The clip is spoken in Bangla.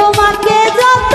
তোমাকে যাব